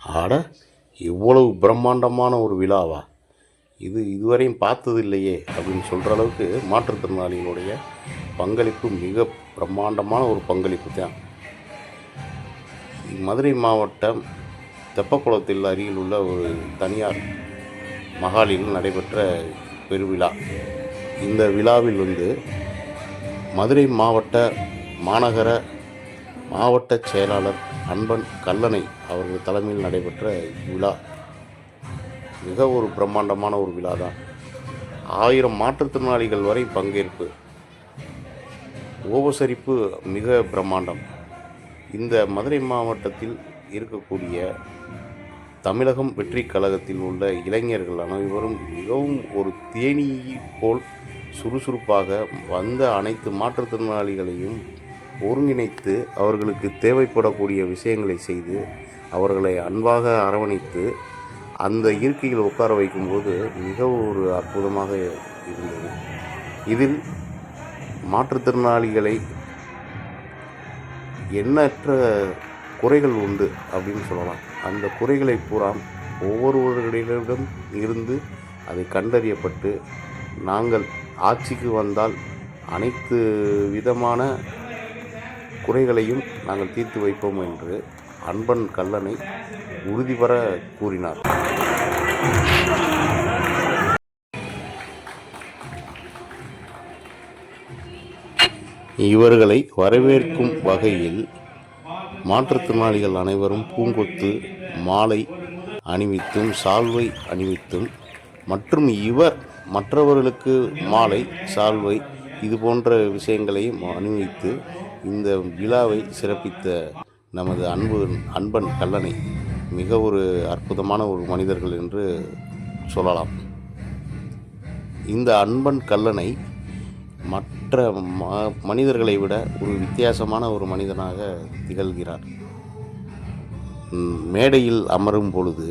ஆட இவ்வளவு பிரம்மாண்டமான ஒரு விழாவா? இது இதுவரையும் பார்த்தது இல்லையே அப்படின்னு சொல்கிற அளவுக்கு மாற்றுத்திறனாளிகளுடைய பங்களிப்பு மிக பிரம்மாண்டமான ஒரு பங்களிப்பு தான். மதுரை மாவட்டம் தெப்பக்குளத்தில் அருகில் உள்ள ஒரு தனியார் மகாலில் நடைபெற்ற பெருவிழா. இந்த விழாவில் வந்து மதுரை மாவட்ட மாநகர மாவட்ட செயலாளர் அன்பன் கல்லணை அவர்கள் தலைமையில் நடைபெற்ற விழா மிக ஒரு பிரம்மாண்டமான ஒரு விழா தான் ஆயிரம் மாற்றுத்திறனாளிகள் வரை பங்கேற்பு. உபசரிப்பு மிக பிரம்மாண்டம். இந்த மதுரை மாவட்டத்தில் இருக்கக்கூடிய தமிழகம் வெற்றி கழகத்தில் உள்ள இளைஞர்கள் அனைவரும் மிகவும் ஒரு தேனீ போல் சுறுசுறுப்பாக வந்த அனைத்து மாற்றுத்திறனாளிகளையும் ஒருங்கிணைத்து அவர்களுக்கு தேவைப்படக்கூடிய விஷயங்களை செய்து அவர்களை அன்பாக அரவணைத்து அந்த இருக்கையில் உட்கார வைக்கும்போது மிக ஒரு அற்புதமாக இருந்தது. இதில் மாற்றுத்திறனாளிகளை எண்ணற்ற குறைகள் உண்டு அப்படின்னு சொல்லலாம். அந்த குறைகளை பூரா ஒவ்வொருவர்களிடம் இருந்து அது கண்டறியப்பட்டு நாங்கள் ஆட்சிக்கு வந்தால் அனைத்து விதமான குறைகளையும் நாங்கள் தீர்த்து வைப்போம் என்று அன்பன் கல்லனை உறுதிபெற கூறினார். இவர்களை வரவேற்கும் வகையில் மாற்றுத்திறனாளிகள் அனைவரும் பூங்கொத்து மாலை அணிவித்தும் சால்வை அணிவித்தும் மற்றும் இவர் மற்றவர்களுக்கு மாலை சால்வை இது போன்ற விஷயங்களையும் அனுபவித்து இந்த விழாவை சிறப்பித்த நமது அன்பு அன்பன் கல்லணை மிக ஒரு அற்புதமான ஒரு மனிதர்கள் என்று சொல்லலாம். இந்த அன்பன் கல்லணை மற்ற ம மனிதர்களை விட ஒரு வித்தியாசமான ஒரு மனிதனாக திகழ்கிறார். மேடையில் அமரும் பொழுது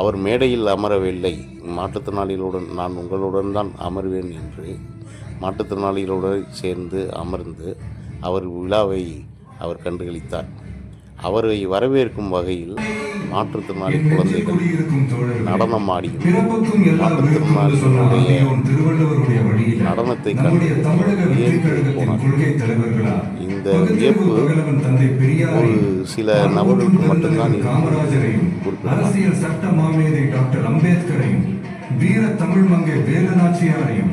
அவர் மேடையில் அமரவில்லை. மாற்றுத்திறனாளிகளுடன் நான் உங்களுடன் தான் அமர்வேன் என்று மாற்றுத்திறனாளிகளோடு சேர்ந்து அமர்ந்து அவர் விழாவை அவர் கண்டுகளித்தார் அவரை வரவேற்கும் வகையில் மாற்றுத்திறனாளி குழந்தைகள் நடனம் ஆடியும் மாற்றுத்திறனாளிகளுடைய நடனத்தை கண்டு போனார் இந்த வியப்பு ஒரு சில நபர்களுக்கு மட்டும்தான் குறிப்பிடலாம். அரசியல் சட்ட மாமேதை டாக்டர் அம்பேத்கரையும் வீர தமிழ் மங்கை வேலுநாச்சியாரையும்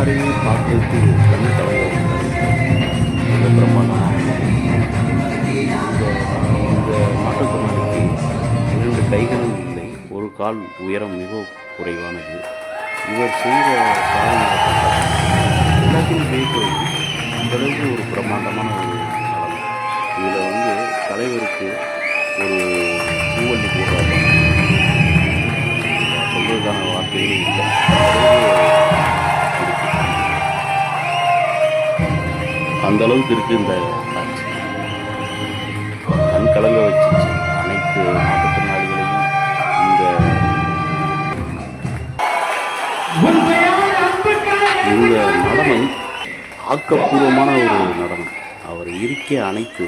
எல்லாரையும் பார்த்து கண்ணு கலங்கும் பிரம்மா மாட்டுக்குமாரிக்கு இரண்டு கைகளும் இல்லை. ஒரு கால் உயரம் மிக குறைவானது. இவர் செய்த காரணம் எல்லாத்தையும் ஜெயிக்கிறது அந்தளவுக்கு ஒரு பிரம்மாண்டமான ஒரு நலம் இதில் வந்து தலைவருக்கு ஒரு பூவல்லி போடுறாங்க. சொல்வதற்கான வார்த்தையே இல்லை. அந்த அளவுக்கு இருக்குது இந்த காட்சி கண் கலங்க வச்சிச்சு அனைத்து மாற்றுத்திறனாளிகளையும் இந்த இந்த நடனம் ஆக்கப்பூர்வமான ஒரு நடனம். அவர் இருக்கே அணைத்து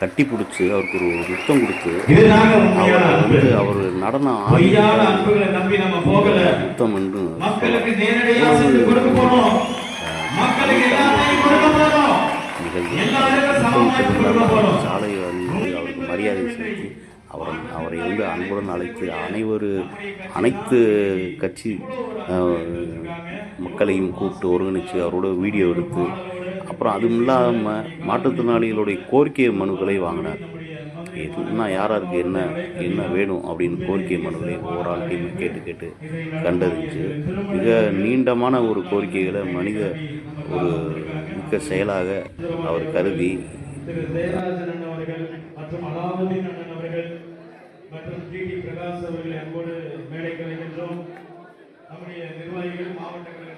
கட்டி பிடிச்சி அவருக்கு ஒரு முத்தம் கொடுத்து அவர் வந்து அவர் நடனம் முத்தம் என்று போறோம் சாலையை வந்து அவருக்கு மரியாதை செலுத்தி அவரை அவரை வந்து அன்புடன் அழைத்து அனைவரு அனைத்து கட்சி மக்களையும் கூப்பிட்டு ஒருங்கிணைச்சு அவரோட வீடியோ எடுத்து அப்புறம் அதுவும் இல்லாமல் மாற்றுத்திறனாளிகளுடைய கோரிக்கை மனுக்களை வாங்கினார். என்ன யாராருக்கு என்ன என்ன வேணும் அப்படின்னு கோரிக்கை மனுக்களை ஒவ்வொரு ஆள்கிட்டையுமே கேட்டு கேட்டு கண்டறிஞ்சு மிக நீண்டமான ஒரு கோரிக்கைகளை மனித ஒரு மிக்க செயலாக அவர் கருதி மற்றும் அலாவுதீன் அண்ணன் அவர்கள் மற்றும் ஜி டி பிரகாஷ் அவர்களை அன்போடு மேடைக்கு அழைக்கின்றோம். நம்முடைய நிர்வாகிகள் மாவட்ட கழக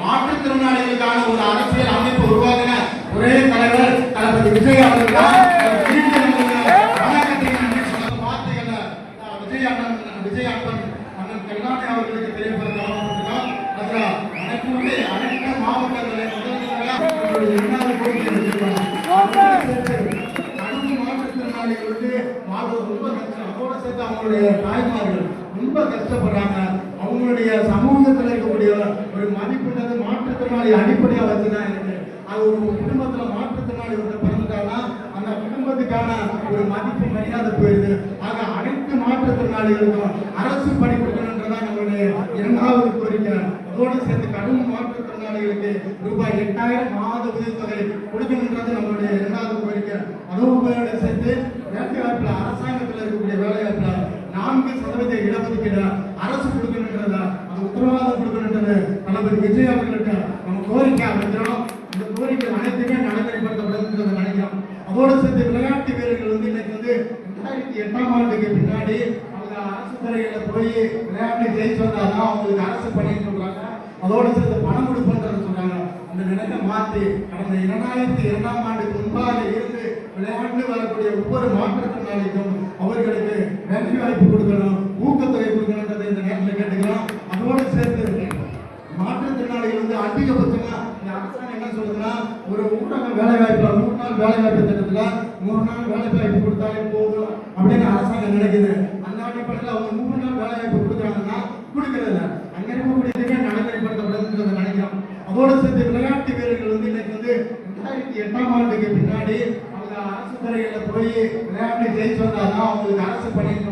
மாற்றுத்திறனாளிகளுக்கான ஒரு அரசியல் அமைப்பு உருவாக்கின ஒரே தலைவர் தளபதி விஜய் அவர்கள் தான். அவர் திரும்பி நம்முடைய வணக்கத்தை நன்றி சொன்ன வார்த்தைகளை, அஹ், விஜய் அண்ணன் விஜய் அண்ணன் அண்ணன் கருணாநிதி அவர்களுக்கு தெரியப்படுத்த ஆரம்பிச்சிருக்கோம். அதுல அனைத்துமே அனைத்து மாவட்டங்களில் முதல்வர்களாக நம்மளுடைய இரண்டாவது கோரிக்கை வச்சிருக்காங்க. கடும் மாற்றுத்திறனாளிகளுக்கு வாழ்வது ரொம்ப கஷ்டம் அதோட சேர்த்து அவங்களுடைய தாய்மார்கள் ரொம்ப கஷ்டப்படுறாங்க. அவங்களுடைய சமூகத்தில் இருக்கக்கூடிய ஒரு மதிப்புன்றது மாற்றுத்திறனாளி அடிப்படையாக வச்சுதான் இருக்கு. அது ஒரு குடும்பத்தில் மாற்றுத்திறனாளி ஒருத்தர் பிறந்துட்டாங்கன்னா அந்த குடும்பத்துக்கான ஒரு மதிப்பு மரியாதை போயிடுது ஆக அனைத்து மாற்றுத்திறனாளிகளுக்கும் அரசு பணி கொடுக்கணுன்றதான் நம்மளுடைய இரண்டாவது கோரிக்கை. அதோடு சேர்த்து கடும் மாற்றுத்திறனாளிகளுக்கு ரூபாய் எட்டாயிரம் மாத உதவித்தொகை கொடுக்கணுன்றது நம்மளுடைய இரண்டாவது கோரிக்கை. அதுவும் சேர்த்து சதவீத இடஒதுக்கீடு அரசு கொடுக்கணுன்றதா அது உத்தரவாதம் கொடுக்கணுன்றது தளபதி விஜய் அவர்கள்ட்ட நம்ம கோரிக்கை அமைக்கிறோம். இந்த கோரிக்கை அனைத்துமே நடைமுறைப்படுத்தப்படுதுன்றதை நினைக்கிறோம் அதோடு சேர்த்து விளையாட்டு வீரர்கள் வந்து இன்னைக்கு வந்து ரெண்டாயிரத்தி எட்டாம் ஆண்டுக்கு பின்னாடி அவங்க அரசு துறையில போய் விளையாட்டு ஜெயிச்சு வந்தாதான் அவங்களுக்கு அரசு பண்ணிட்டு சொல்றாங்க. அதோடு சேர்த்து பணம் கொடுப்போன்றத சொல்றாங்க அந்த நிலையை மாற்றி கடந்த இரண்டாயிரத்தி இரண்டாம் ஆண்டுக்கு முன்பாக இருந்து விளையாண்டு வரக்கூடிய ஒவ்வொரு மாற்றுத்திறனாளிக்கும் அவர்களுக்கு வேலை வாய்ப்பு கொடுக்கணும். ஊக்கத்தொகை கொடுக்கணுன்றதை இந்த நேரத்தில் கேட்டுக்கிறோம். அதோடு சேர்த்து மாற்றுத்திறனாளிகள் வந்து அதிகபட்சமா இந்த அரசாங்கம் என்ன சொல்லுதுன்னா ஒரு ஊரக வேலை வாய்ப்புல மூணு நாள் வேலை வாய்ப்பு திட்டத்துல மூணு நாள் வேலை வாய்ப்பு கொடுத்தாலே போதும் அப்படின்னு அரசாங்கம் நினைக்குது. அந்த அடிப்படையில் அவங்க மூணு நாள் வேலை வாய்ப்பு கொடுக்குறாங்கன்னா கொடுக்கறது இல்ல. அங்க இருக்கக்கூடியதுமே நடைமுறைப்படுத்தப்படுதுன்றதை நினைக்கிறோம். அதோடு சேர்த்து விளையாட்டு வீரர்கள் வந்து இன்னைக்கு வந்து ரெண்டாயிரத்தி எட்டாம் ஆண்டுக்கு பின்னாடி அவங்க அரசு துறைகளில் போய் விளையாட்டு ஜெயிச்சு வந்தாதான் அவங்களுக்கு அரசு பணியில்